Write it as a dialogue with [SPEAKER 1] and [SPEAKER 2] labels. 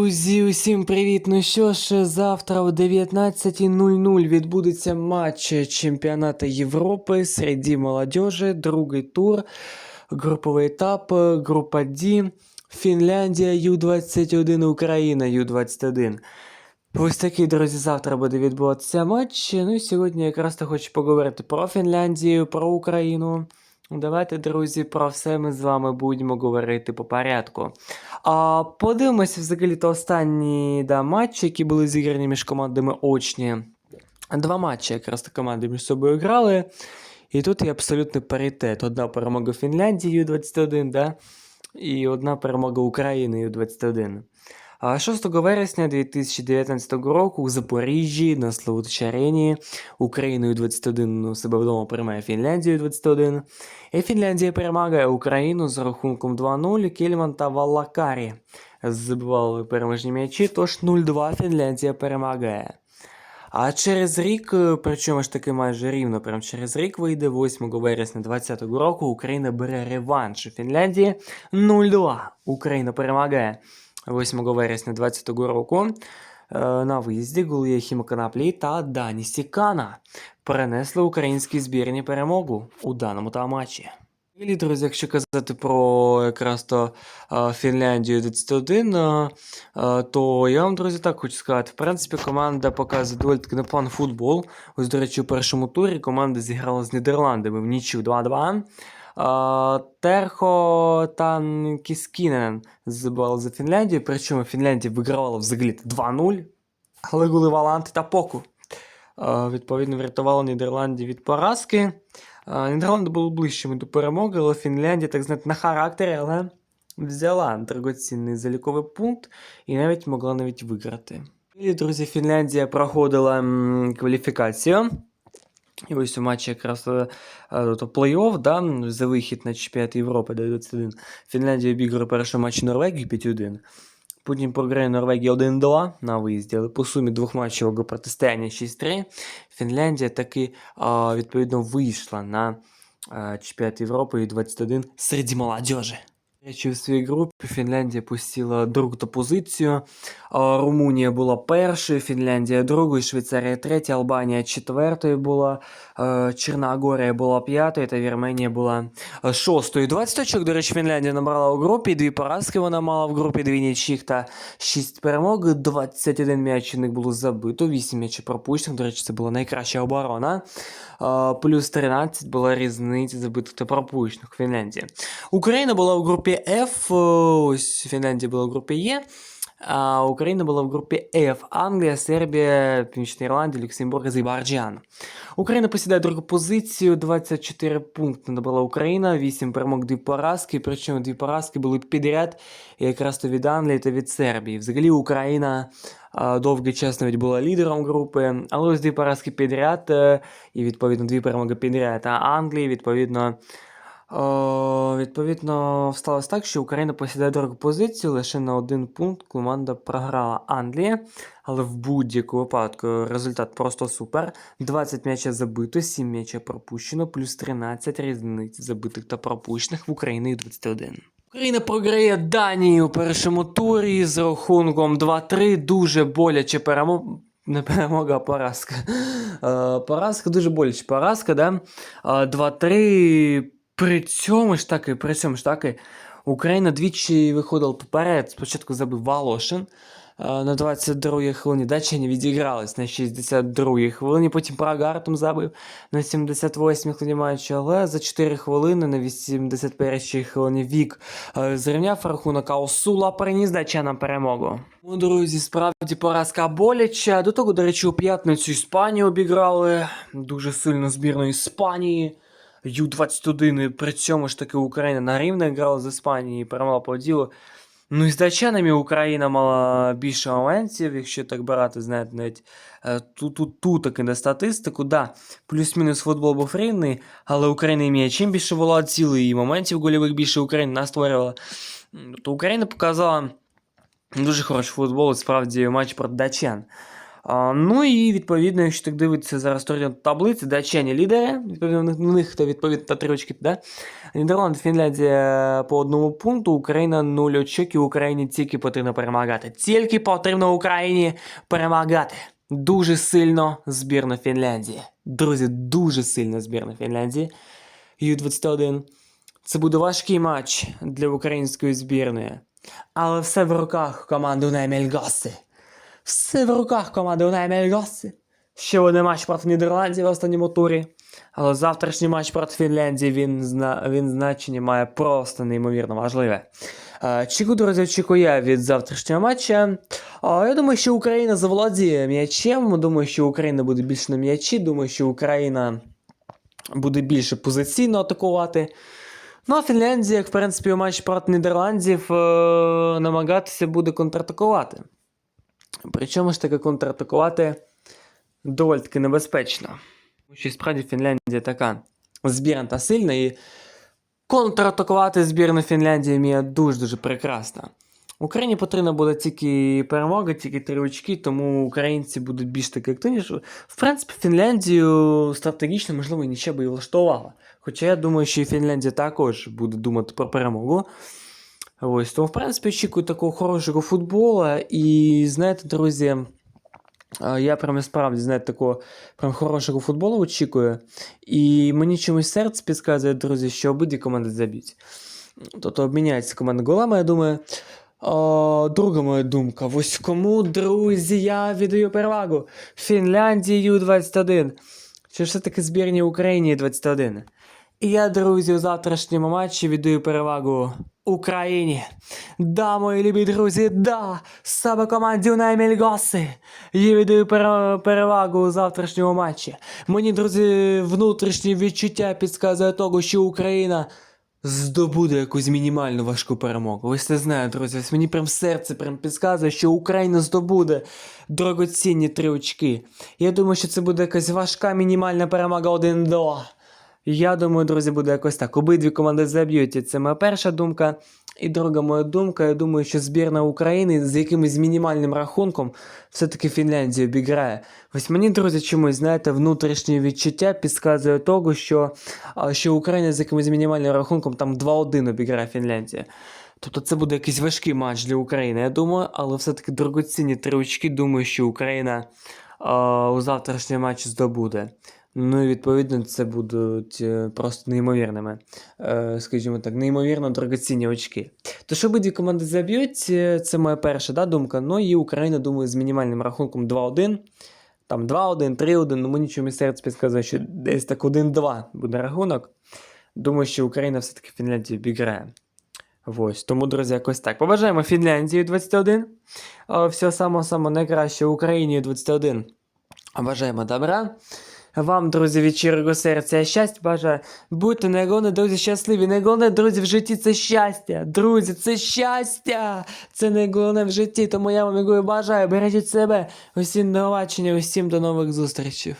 [SPEAKER 1] Друзі, усім привіт! Ну що ж, завтра о 19.00 відбудеться матч чемпіонату Європи серед молодежі, другий тур, груповий етап, група D, Фінляндія, Ю-21, Україна, Ю-21. Ось такий, друзі, завтра буде відбуватися матч. Ну і сьогодні якраз то хочу поговорити про Фінляндію, про Україну. Давайте, друзі, про все ми з вами будемо говорити по порядку. А, подивимося взагалі то останні да, матчі, які були зіграні між командами очні. Два матчі якраз команди між собою грали. І тут є абсолютний паритет. Одна перемога Фінляндії U21, да? і одна перемога України U21. А 6 вересня 2019 року у Запоріжжі на Славутичі арені Україною 21 у себе вдома приймає Фінляндію 21. І Фінляндія перемагає Україну з рахунком 2-0. Кельман та Валакарі забивали переможні м'ячі, тож 0-2 Фінляндія перемагає. А через рік, причому ж таки майже рівно, прям через рік вийде 8 вересня 2020 року, Україна бере реванш у Фінляндії 0-2. Україна перемагає 8 вересня 2020 року. Е, На виїзді голи Хімоканаплі та Дані Сікана перенесли українській збірні перемогу у даному та матчі. І, друзі, якщо казати про якраз то е, Фінляндію 21, е, то я вам, друзі, так хочу сказати. В принципі, команда показує доволі таки непоганий футбол. Ось, до речі, у першому турі команда зіграла з Нідерландами в нічю 2-2. Терхо та Кіскінен забивали за Фінляндію, причому Фінляндія вигравала взагалі 2-0, але голи Валанти та Поку. Відповідно, врятували Нідерландів від поразки. Нідерланди були ближчими до перемоги, але Фінляндія, так знаєте, на характері, але взяла дорогоцінний заліковий пункт і навіть могла навіть виграти. І, друзі, Фінляндія проходила кваліфікацію. І ось у матчі якраз е, е, то плей-офф, да, за вихід на чемпіонат Європи до 21. Фінляндія обіграє перший матч Норвегії 5-1. Потім програє Норвегія 1-2 на виїзді, але по сумі двох матчів протистояння 6-3. Фінляндія таки відповідно вийшла на чемпіонат Європи 21 серед молодежі. Речі, в своїй групі Фінляндія посіла другу позицію. Румунія була першою, Фінляндія другою, Швейцарія третя, Албанія четвертою була, Чорногорія була п'ятою та Вірменія була шостою. 20 очок, до речі, Фінляндія набрала у групі, дві поразки вона мала в групі, дві нічих та 6 перемог, 21 м'яч у них було забито, 8 м'ячів пропущених, до речі, це була найкраща оборона. Е, Плюс 13 була різниця забитих та пропущених Фінляндії. Україна була у групі F, ось Фінляндія була в групі Е. А Україна була в групі F. Англія, Сербія, Північна Ірландія, Люксембург, Азербайджан. Україна посідає другу позицію, 24 пункти набрала Україна, 8 перемог, 2 поразки. Причому дві поразки були підряд якраз то від Англії та від Сербії. Взагалі Україна довгий час навіть була лідером групи, але ось дві поразки підряд, е, і відповідно дві перемоги підряд. А Англії, відповідно. О, відповідно, сталося так, що Україна посідає другу позицію лише на один пункт. Команда програла Англія, але в будь-якому випадку результат просто супер. 20 м'яча забито, 7 м'яча пропущено, плюс 13 різниць забитих та пропущених в Україні 21. Україна програє Данії у першому турі з рахунком 2-3. Дуже боляче перемога. Не перемога, а поразка. Е, поразка дуже боляче. Поразка, да? Е, 2-3. При цьому ж таки, при цьому ж таки, Україна двічі виходила поперед. Спочатку забив Волошин е, на 22-й хвилині. Датчані відігрались на 62-й хвилині, потім Прагартом забив на 78-й хвилині матчу, але за 4 хвилини на 81-й хвилині Вік е, зрівняв рахунок, а Осула приніс датчанам перемогу. Ну, друзі, справді поразка боляча. До того, до речі, у п'ятницю Іспанію обіграли. Дуже сильно збірну Іспанії. Ю-21, і при цьому ж таки Україна на рівне грала з Іспанією і перемогла по ділу. Ну і з датчанами Україна мала більше моментів, якщо так брати, знаєте, навіть е, тут тут, тут таки на статистику, да, плюс-мінус футбол був рівний, але Україна і м'ячем більше володіла, цілий і моментів гольових більше Україна настворювала. То Україна показала дуже хороший футбол, справді матч проти датчан. Ну і відповідно, якщо так дивитися зараз турнірну таблиці, датчані лідери, відповідно, у них- то відповідно та три очки, да? Нідерланди, Фінляндія по одному пункту, Україна 0 очок, і Україні тільки потрібно перемагати. Тільки потрібно Україні перемагати. Дуже сильно збірна Фінляндії. Друзі, дуже сильно збірна Фінляндії. Ю-21. Це буде важкий матч для української збірної. Але все в руках команди Унай Мельгаси. Все в руках команди Унай Мельгаси. Ще один матч проти Нідерландів в останньому турі. Але завтрашній матч проти Фінляндії він, зна... він значення має просто неймовірно важливе. Е, Чеку, друзі, очікую я від завтрашнього матча. Е, Я думаю, що Україна заволодіє м'ячем. Думаю, що Україна буде більше на м'ячі. Думаю, що Україна буде більше позиційно атакувати. Ну, а Фінляндія, як в принципі, у матчі проти Нідерландів, е, намагатися буде контратакувати. Причому ж таки контратакувати доволі таки небезпечно. Тому що справді Фінляндія така збірна та сильна, і контратакувати збірну Фінляндії вміє дуже-дуже прекрасно. Україні потрібна буде тільки перемога, тільки три очки, тому українці будуть більш таки активніші. В принципі, Фінляндію стратегічно, можливо, нічого би і влаштувала. Хоча я думаю, що і Фінляндія також буде думати про перемогу. Ось, тому, в принципі, очікую такого хорошого футболу. І знаєте, друзі, я прям справді, знаєте, такого прям хорошого футболу очікую. І мені чомусь серце підказує, друзі, що обидві команди заб'ють. Тобто обміняються команди голами, я думаю. О, друга моя думка. Ось кому, друзі, я віддаю перевагу. Фінляндії Ю-21. Чи все-таки збірні Україні 21. І я, друзі, у завтрашньому матчі віддаю перевагу Україні. Да, мої любі друзі, да! Саме команді Унай Мельгаси. Я віддаю перевагу у завтрашньому матчі. Мені, друзі, внутрішнє відчуття підказує того, що Україна здобуде якусь мінімальну важку перемогу. Ось це знаю, друзі. Ось мені прям серце прям підказує, що Україна здобуде дорогоцінні три очки. Я думаю, що це буде якась важка мінімальна перемога 1-2. Я думаю, друзі, буде якось так. Обидві команди заб'ють. Це моя перша думка. І друга моя думка, я думаю, що збірна України з якимось мінімальним рахунком все-таки Фінляндію обіграє. Ось мені, друзі, чомусь, знаєте, внутрішнє відчуття підказує того, що, що Україна з якимось мінімальним рахунком там 2-1 обіграє Фінляндію. Тобто це буде якийсь важкий матч для України, я думаю, але все-таки дорогоцінні три очки, думаю, що Україна а, у завтрашньому матчі здобуде. Ну і відповідно це будуть е, просто неймовірними, е, скажімо так, неймовірно дорогоцінні очки. Тож обидві команди заб'ють, е, це моя перша да, думка. Ну і Україна, думаю, з мінімальним рахунком 2-1. Там 2-1, 3-1, ну мені чомусь серце підказує, що десь так 1-2 буде рахунок. Думаю, що Україна все-таки Фінляндію обіграє. Ось, тому, друзі, якось так. Побажаємо Фінляндії 21. Е, Всього самого самого найкраще Україні 21. Бажаємо добра. Вам, друзі, від щирого серця щастя бажаю. Будьте найголовне, друзі, щасливі. Найголовне, друзі, в житті це щастя. Друзі, це щастя. Це найголовне в житті. Тому я вам бажаю. Бережіть себе. Усім новачення, усім до нових зустрічей.